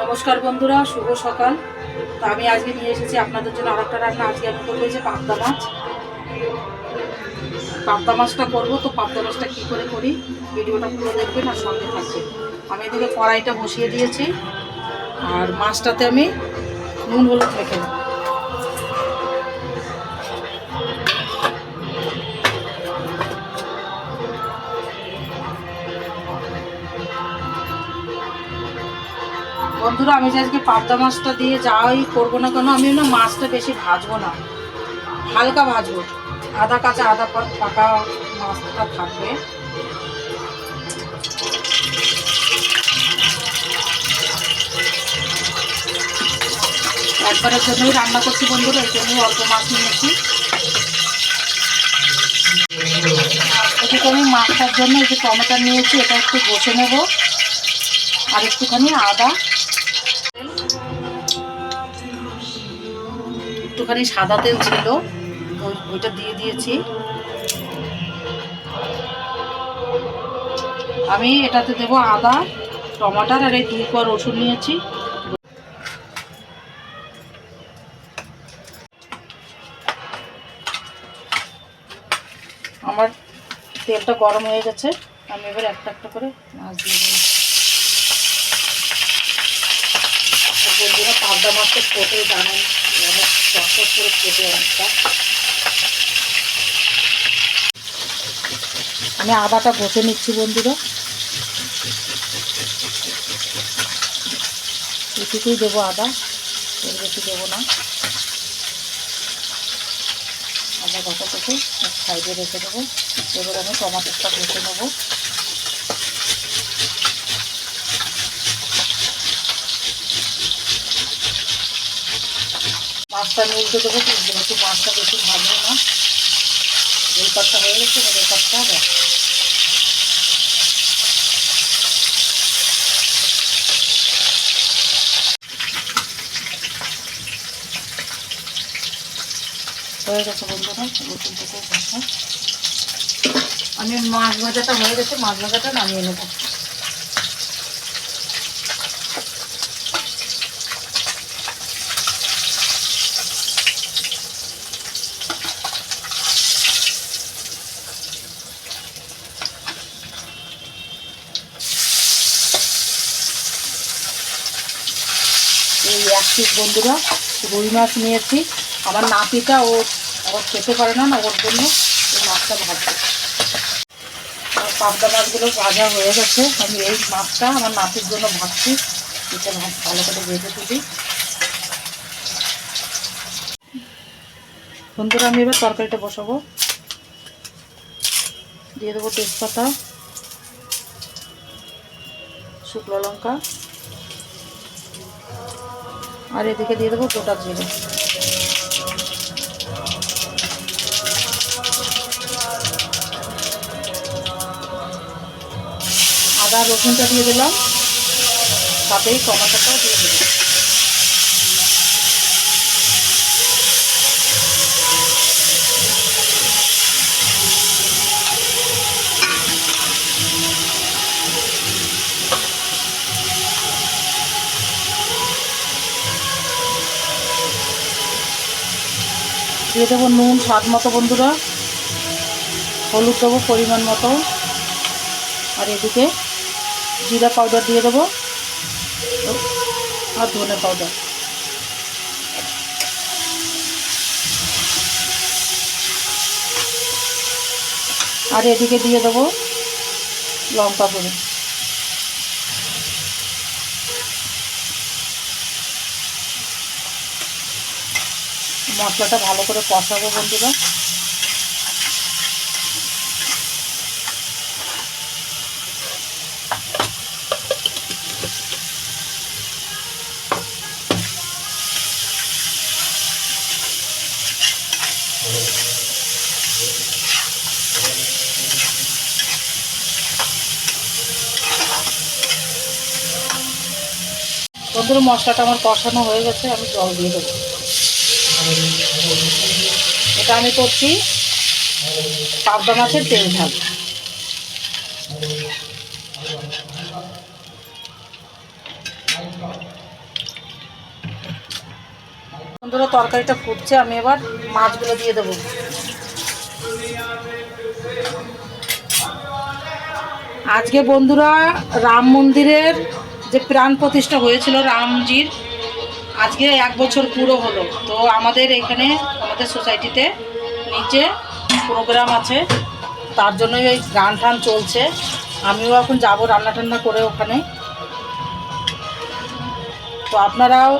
নমস্কার বন্ধুরা, শুভ সকাল। তো আমি আজকে নিয়ে এসেছি আপনাদের জন্য আর একটা রান্না। আজকে আমি করব যে পাবদা মাছ। পাবদা মাছটা করব, তো পাবদা মাছটা কী করে করি? ভিডিওটা পুরো দেখবেন আর সঙ্গে থাকবে আমি এদিকে কড়াইটা বসিয়ে দিয়েছি। আর মাছটাতে আমি নুন হলুদ মেখে দেবো বন্ধুরা, আমি যে আজকে পাবদা মাছটা দিয়ে যাই করব না কেন, আমি না মাছটা বেশি ভাজবো না। হালকা ভাজবো। আধা কাঁচা আধা পাকা মাছটা থাকবে। একবারের জন্যই রান্না করছি বন্ধুরা, এই জন্যই অল্প মাছ নিয়েছি। এদিকে আমি মাছটার জন্য এই যে টমেটো নিয়েছি, এটা একটু বসে নেব। আর একটুখানি আদা। একটুখানি সাদা তেল ছিল, ওই- ওইটা দিয়ে দিয়েছি। আমি এটাতে দেব আদা, টমাটার আর এই দুই কোয়া রসুন নিয়েছি। আমার তেলটা গরম হয়ে গেছে, আমি এবার একটা একটা করে মাছ দিয়ে দেবো আর মাছটা ফোটে জানেন চটচট করে ফোটে অনেকটা। আমি আদাটা ঘষে নিচ্ছি, বন্ধুরা। এটুকুই দেবো আদা, এর বেশি দেবো না। আদা ঘষা থেকে সাইডে রেখে দেবো। এবার আমি টমাটোটা ঘষে নেব। মাছটা আমি উল্টে দেবো যেহেতু মাছটা বেশি ভাজবো না, এই পাটটা হয়ে গেছে, এবার এই পাটটা হবে হয়ে গেছে বন্ধুরা রসুন থেকে ভাজা আমি মাছ ভাজাটা হয়ে গেছে, মাছ ভাজাটা নামিয়ে নেব এই এক পিস বন্ধুরা। রুই মাছ নিয়েছি। আমার নাতিটা ও ও খেতে পারে না না, ওর জন্য এই মাছটা আর পাবদা মাছগুলো ভাজা হয়ে গেছে। আমি এই মাছটা আমার নাতির জন্য ভাজছি। এটা ভাজ, ভালো করে ভেজে তুলি। বন্ধুরা, আমি এবার তরকারিটা বসাবো। দিয়ে দেবো তেজপাতা, শুকনো লঙ্কা। আর এদিকে দিয়ে দেবো গোটা জিরে। আদা রসুনটা দিয়ে দিলাম। তাতেই টমাটোটাও দিয়ে দিয়ে দেবো নুন, স্বাদ মতো বন্ধুরা। হলুদ দেবো পরিমাণ মতো। আর এদিকে জিরা পাউডার দিয়ে দেবো। আর ধনে পাউডার আর এদিকে দিয়ে দেবো লঙ্কা গুঁড়ো। মশলাটা ভালো করে কষাবো বন্ধুরা। বন্ধুরা, মশলাটা আমার কষানো হয়ে গেছে, আমি জল দিয়ে দেবো। এটা আমি করছি পাবদা মাছের তেল ঝাল। বন্ধুরা, তরকারিটা ফুটছে, আমি এবার মাছগুলো দিয়ে দেবো। আজকে বন্ধুরা, রাম মন্দিরের যে প্রাণ প্রতিষ্ঠা হয়েছিল, রামজির আজকে এক বছর পুরো হলো। তো আমাদের এখানে, আমাদের সোসাইটিতে নিচে প্রোগ্রাম আছে। তার জন্যই ওই গান টান চলছে। আমিও এখন যাব রান্না টান্না করে ওখানে। তো আপনারাও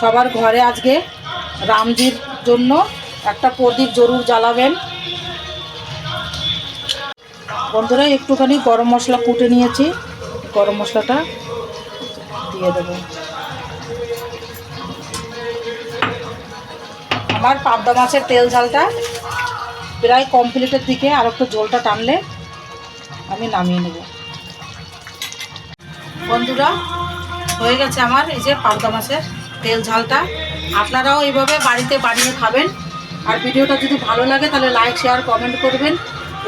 সবার ঘরে আজকে রামজির জন্য একটা প্রদীপ জরুর জ্বালাবেন। বন্ধুরা, একটুখানি গরম মশলা কুটে নিয়েছি। গরম মশলাটা দিয়ে দেবো। আমার পাবদা মাছের তেল ঝালটা প্রায় কমপ্লিটের দিকে আর একটু জলটা টানলে আমি নামিয়ে নেব। বন্ধুরা, হয়ে গেছে আমার এই যে পাবদা মাছের তেল ঝালটা। আপনারাও এইভাবে বাড়িতে বানিয়ে খাবেন। আর ভিডিওটা যদি ভালো লাগে তাহলে লাইক শেয়ার কমেন্ট করবেন।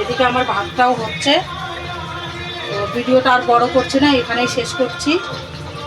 এদিকে আমার ভাতটাও হচ্ছে। ভিডিওটা আর বড় করছি না, এখানেই শেষ করছি।